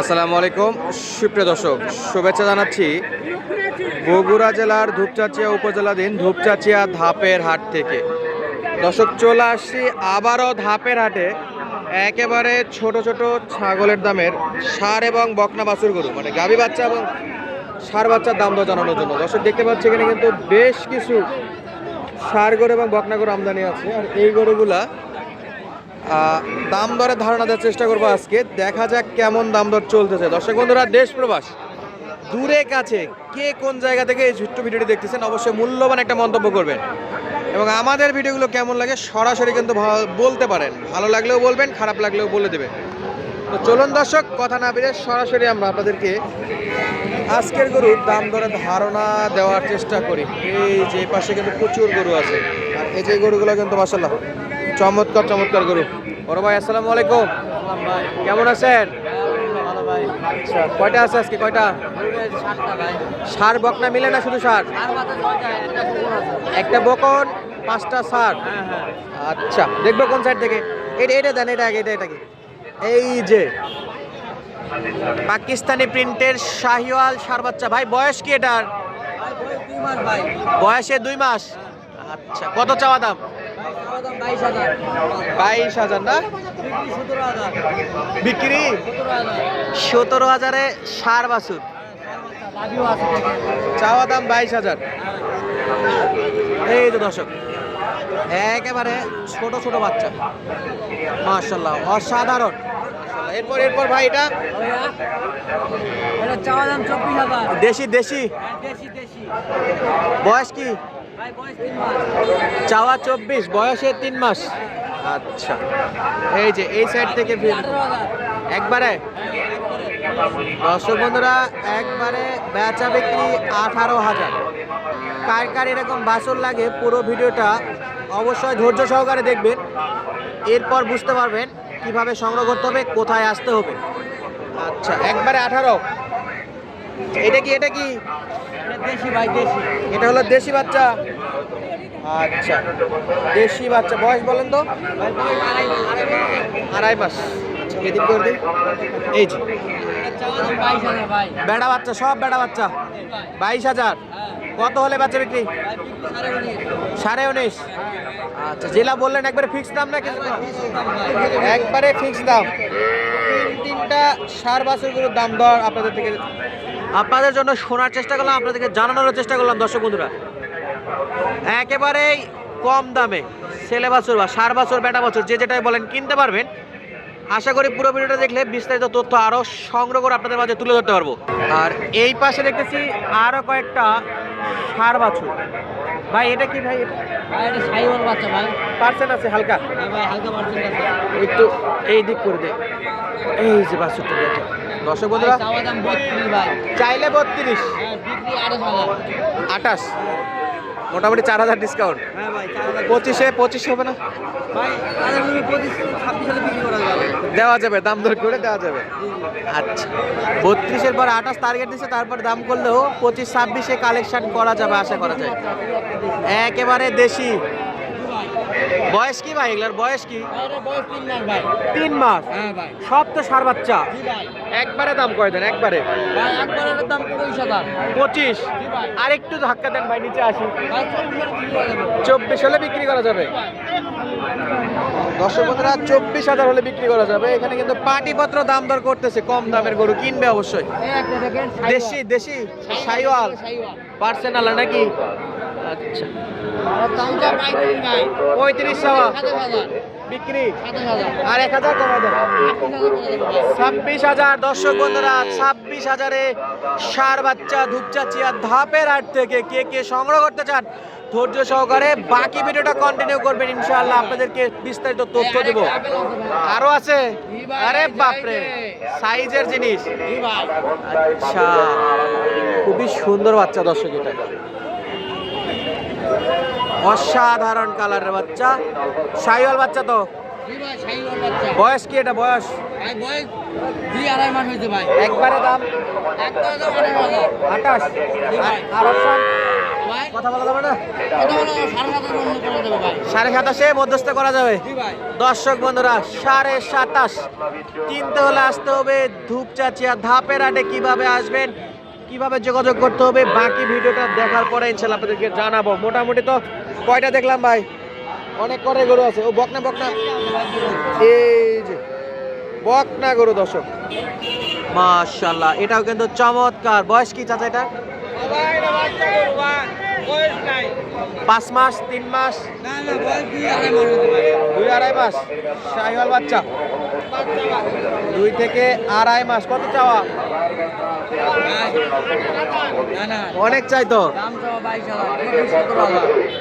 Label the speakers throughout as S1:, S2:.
S1: আসসালামু আলাইকুম। সুপ্রিয় দর্শক, শুভেচ্ছা জানাচ্ছি বগুড়া জেলার ধূপচাচিয়া উপজেলাধীন ধূপচাচিয়া ধাপের হাট থেকে। দর্শক, চলে আসছি আবারও ধাপের হাটে। একেবারে ছোট ছোট ছাগলের দামের সার এবং বকনা বাছুর গরু মানে গাভী বাচ্চা এবং সার বাচ্চার দাম দর জানানোর জন্য। দর্শক, দেখতে পাচ্ছি এখানে কিন্তু বেশ কিছু সার গরু এবং বকনা গরু আমদানি আছে। আর এই গরুগুলা দাম দরে ধারণা দেওয়ার চেষ্টা করব আজকে। দেখা যাক কেমন দাম দর চলতেছে। দর্শক বন্ধুরা, দেশ প্রবাস। দূরে কাছে কে কোন জায়গা থেকে এই ছোট্ট ভিডিওটি দেখতেছেন অবশ্যই মূল্যবান একটা মন্তব্য করবেন। এবং আমাদের ভিডিওগুলো কেমন লাগে সরাসরি কিন্তু বলতে পারেন। ভালো লাগলেও বলবেন, খারাপ লাগলেও বলে দেবেন। তো চলুন দর্শক, কথা না বেরিয়ে সরাসরি আমরা আপনাদেরকে আজকের গরুর দাম দরে ধারণা দেওয়ার চেষ্টা করি। এই যে পাশে কিন্তু প্রচুর গরু আছে। আর এই যে গরুগুলো কিন্তু মাসাল্লাহ চমৎকার চমৎকার গরু। বড় ভাই, আসসালামু আলাইকুম। কেমন আছেন? কয়টা আছে আজকে? কয়টা? সার বকনা মিলে না শুধু সার? একটা বকন, পাঁচটা সার। আচ্ছা দেখব কোন সাইড থেকে। এটা এটা দেন, এটা আগে, এটা এটাকে এই যে, পাকিস্তানি প্রিন্টের শাহিওয়াল সার বাচ্চা। ভাই, বয়স কি এটার? বয়সে দুই মাস। আচ্ছা কত চাওয়া দাম? বাইশ হাজার। না? বিক্রি সতেরো হাজারে। সার বাছুর। চাওয়া দাম বাইশ হাজার। এই তো দর্শক একেবারে ছোট ছোট বাচ্চা। মার্শাল্লাহ অসাধারণ। এরপর এরপর ভাই এটা? দেশি দেশি
S2: দেশি।
S1: বয়স কি?
S2: ভাই বয়স তিন মাস
S1: চাওয়া চব্বিশ বয়সে তিন মাস। আচ্ছা। এই যে এই সাইড থেকে একবারে। দর্শক বন্ধুরা একবারে বেচা বিক্রি আঠারো হাজার। কার কার এরকম বাসর লাগে পুরো ভিডিওটা অবশ্যই ধৈর্য সহকারে দেখবেন। এরপর বুঝতে পারবেন কীভাবে সংগ্রহ করতে হবে কোথায় আসতে হবে। আচ্ছা একবারে আঠারো। এটা কি এটা কি?
S2: এটা দেশি ভাই দেশি।
S1: এটা হলো দেশি বাচ্চা। আচ্ছা। দেশি বাচ্চা বয়স বলেন তো?
S2: আড়াই মাস।
S1: আচ্ছা, এদিক করে দিই এই যে। বেড়া বাচ্চা সব বেড়া বাচ্চা। বাইশ হাজার। কত হলে বাচ্চা বিক্রি?
S2: সাড়ে উনিশ।
S1: আচ্ছা জেলা বললেন একবারে ফিক্স দাম না কিছু একবারে ফিক্স দাম। তিন তিনটা সার বাছুরগুলোর দাম দর আপনাদের থেকে আপনাদের জন্য শোনার চেষ্টা করলাম আপনাদেরকে জানানোর চেষ্টা করলাম দর্শক বন্ধুরা। একেবারেই কম দামে। ছেলে বাছুর বা সার বাছুর বেটা বাছুর যে যেটাই বলেন কিনতে পারবেন। আশা করি পুরো ভিডিওটা দেখলে বিস্তারিত তথ্য আরও সংগ্রহ করে আপনাদের মাঝে তুলে ধরতে পারব। আর এই পাশে দেখতেছি আরও কয়েকটা সার বাছুর। ভাই এটা কি ভাই? এটা
S2: ভাই সাইওয়াল বাচ্চা ভাই।
S1: পার্সেন্ট আছে হালকা?
S2: হ্যাঁ ভাই হালকা পার্সেন্ট আছে।
S1: একটু এই দিক করে দে। এই যে বাছুরটা দেখো। দর্শক বন্ধুরা চাইলে বত্রিশ।
S2: হ্যাঁ বিক্রি আঠাশ।
S1: মোটামুটি চার হাজার ডিসকাউন্ট
S2: হ্যাঁ
S1: পঁচিশে পঁচিশ হবে না? দেওয়া যাবে দাম দর করে দেওয়া যাবে। আচ্ছা বত্রিশের পর আঠাশ টার্গেট দিচ্ছে তারপর দাম করলেও পঁচিশ ছাব্বিশে কালেকশন করা যাবে আশা করা যায়। একেবারে দেশি। বয়স কি ভাই এগুলার? বয়স কি?
S2: তিন মাস হ্যাঁ
S1: সব তো সার বাচ্চা। একবারে দাম কয় দেন? একবারে।
S2: একবার দাম পঁচিশ
S1: আর একটু ধাক্কা দেন ভাই নিচে আসি।
S2: চব্বিশ হাজার বিক্রি করা যাবে।
S1: চব্বিশ হলে বিক্রি করা যাবে? দর্শক বন্ধুরা চব্বিশ হাজার হলে বিক্রি করা যাবে। এখানে কিন্তু পাটিপত্র দাম দর করতেছে কম দামের গরু কিনবে অবশ্যই। দেশি দেশি? সাইওয়াল।
S2: সাইওয়াল।
S1: পার্সেনাল নাকি? আচ্ছা। ছাব্বিশ হাজার। ছাব্বিশ হাজারে সার বাচ্চা ধাপের থেকে কে কে সংগ্রহ করতে চান, ধৈর্য সহকারে বাকি ভিডিওটা কন্টিনিউ করবেন। ইনশাআল্লাহ আপনাদেরকে বিস্তারিত তথ্য দেব।
S2: আরও আছে?
S1: আরে বাপরে, সাইজের জিনিস। আচ্ছা খুবই সুন্দর বাচ্চা দর্শক এটা। অসাধারণ কালারের বাচ্চা। সাইওয়াল বাচ্চা তো? বয়স কি এটা? বয়স?
S2: দুই সাড়ে
S1: সাতাশে মধ্যস্থ করা যাবে। দর্শক বন্ধুরা, সাড়ে সাতাশ। কিনতে হলে আসতে হবে ধূপচাচিয়া ধাপের আটে কীভাবে আসবেন, কীভাবে যোগাযোগ করতে হবে, বাকি ভিডিওটা দেখার পরে ইনশাল্লাহ আপনাদেরকে জানাব। মোটামুটি তো কয়টা দেখলাম ভাই? অনেক করে গরু আছে। ও বকনা বকনা। এই যে বকনা গরু দর্শক। মাশাল্লাহ এটাও কিন্তু চমৎকার। বয়স কি চাচা এটা পাঁচ মাস তিন মাস?
S2: দুই আড়াই মাস।
S1: শাহিওয়াল বাচ্চা। দুই থেকে আড়াই মাস। কত চাওয়া? অনেক চাই তো।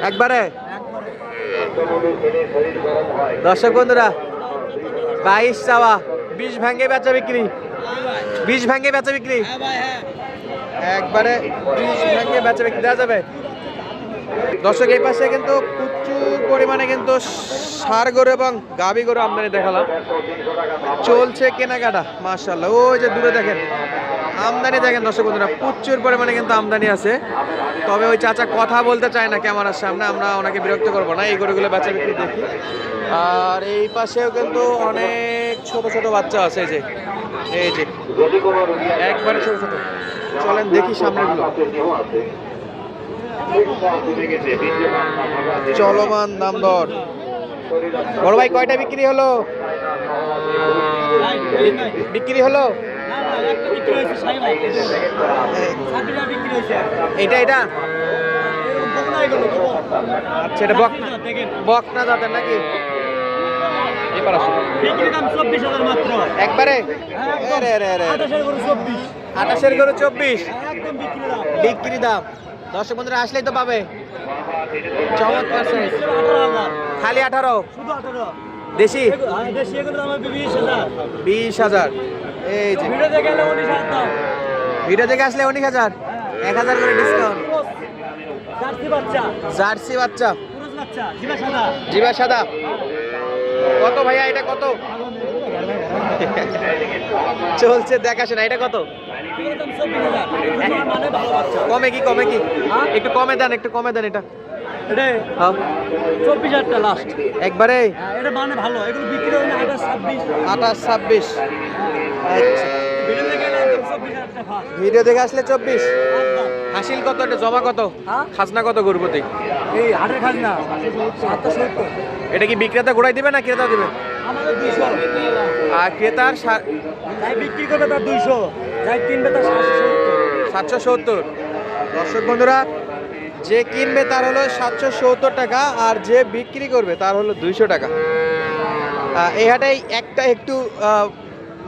S1: একবারে। দর্শক বন্ধুরা, বাইশ চাওয়া, বিশ ভাঙ্গে বেচা বিক্রি। বিশ ভাঙ্গে বেচা বিক্রি। একবারে বিশ ভাঙ্গে বেচা বিক্রি। দেওয়া যাবে। দর্শক, এই পাশে কিন্তু প্রচুর পরিমাণে কিন্তু সার গরু এবং গাভী গরু আমদানি দেখালাম। চলছে কেনাকাটা মার্শাল্লাহ ওই যে দূরে দেখেন। আমদানি দেখেন দর্শক বন্ধুরা, প্রচুর পরিমাণে কিন্তু আমদানি আছে। তবে ওই চাচা কথা বলতে চায় না ক্যামেরার সামনে, আমরা ওনাকে বিরক্ত করব না, এই গরুগুলো বেচা বিক্রি দেখি। আর এই পাশেও কিন্তু অনেক ছোট ছোট বাচ্চা আছে যে, এই যে, একবারে ছোট ছোট। চলেন দেখি সামনেগুলো চলমান দাম দর। বড় ভাই, কয়টা বিক্রি হলো? বিক্রি হলো? এটা এটা? আচ্ছা এটা বক বক না দাঁতের নাকি? একবারে? আরে আরে আরে। আঠাশের গরু চব্বিশ। বিক্রি দাম। দর্শক বন্ধুরা আসলেই তো পাবে। চমৎকার। খালি আঠারো? দেশি? বিশ হাজার। এই যে। ভিডিও থেকে আসলে উনিশ হাজার। এক হাজার করে ডিসকাউন্ট জার্সি বাচ্চা। জিবা সাদা। কত ভাইয়া এটা কত? চলছে দেখাশোনা এটা কত? কমে কি কমে কি? একটু কমে দেন একটু কমে দেন এটা। হ্যাঁ
S2: চব্বিশ হাজারটা লাস্ট
S1: একবারে?
S2: এটা মানে ভালো। এগুলো বিক্রি হয় আঠাশ ছাব্বিশ।
S1: আঠাশ ছাব্বিশ। আচ্ছা।
S2: ভিডিও দেখে
S1: আসলে চব্বিশ। হাসিল কত এটা? জমা কত?
S2: হ্যাঁ?
S1: খাজনা কত
S2: এই হাটের না সত্তর।
S1: এটা কি বিক্রেতা ঘোড়াই দিবে না ক্রেতা দিবে?
S2: আমাদের
S1: আর ক্রেতার
S2: যাই বিক্রি করবে তার দুইশো। যাই কিনবে তার সাতশো
S1: সাতশো সত্তর। দর্শক বন্ধুরা যে কিনবে তার হলো সাতশো সত্তর টাকা, আর যে বিক্রি করবে তার হলো দুইশো টাকা। এই হাটেই একটা একটু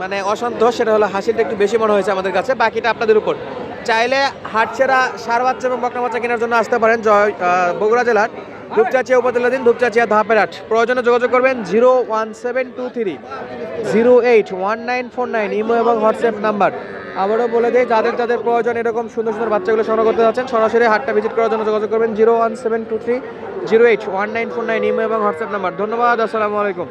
S1: মানে অসন্তোষ সেটা হলো হাসিলটা একটু বেশি মনে হয়েছে আমাদের কাছে। বাকিটা আপনাদের উপর। চাইলে হাটছেরা সার বাচ্চা এবং বকনা বাচ্চা কেনার জন্য আসতে পারেন জয় বগুড়া জেলার ধূপচাচিয়া উপজেলাধীন ধূপচাচিয়া ধাপের হাট। প্রয়োজনে যোগাযোগ করবেন zero one seven two three, zero eight one nine four nine, imo এবং হোয়াটসঅ্যাপ নাম্বার। আবারও বলে দেয় যাদের যাদের প্রয়োজন এরকম সুন্দর সুন্দর বাচ্চাগুলো সংগ্রহ করতে যাচ্ছেন, সরাসরি হাটটা ভিজিট করার জন্য যোগাযোগ করবেন zero one seven two three zero eight one nine four nine imo এবং হোয়াটসঅ্যাপ নাম্বার ধন্যবাদ, আসসালামু আলাইকুম।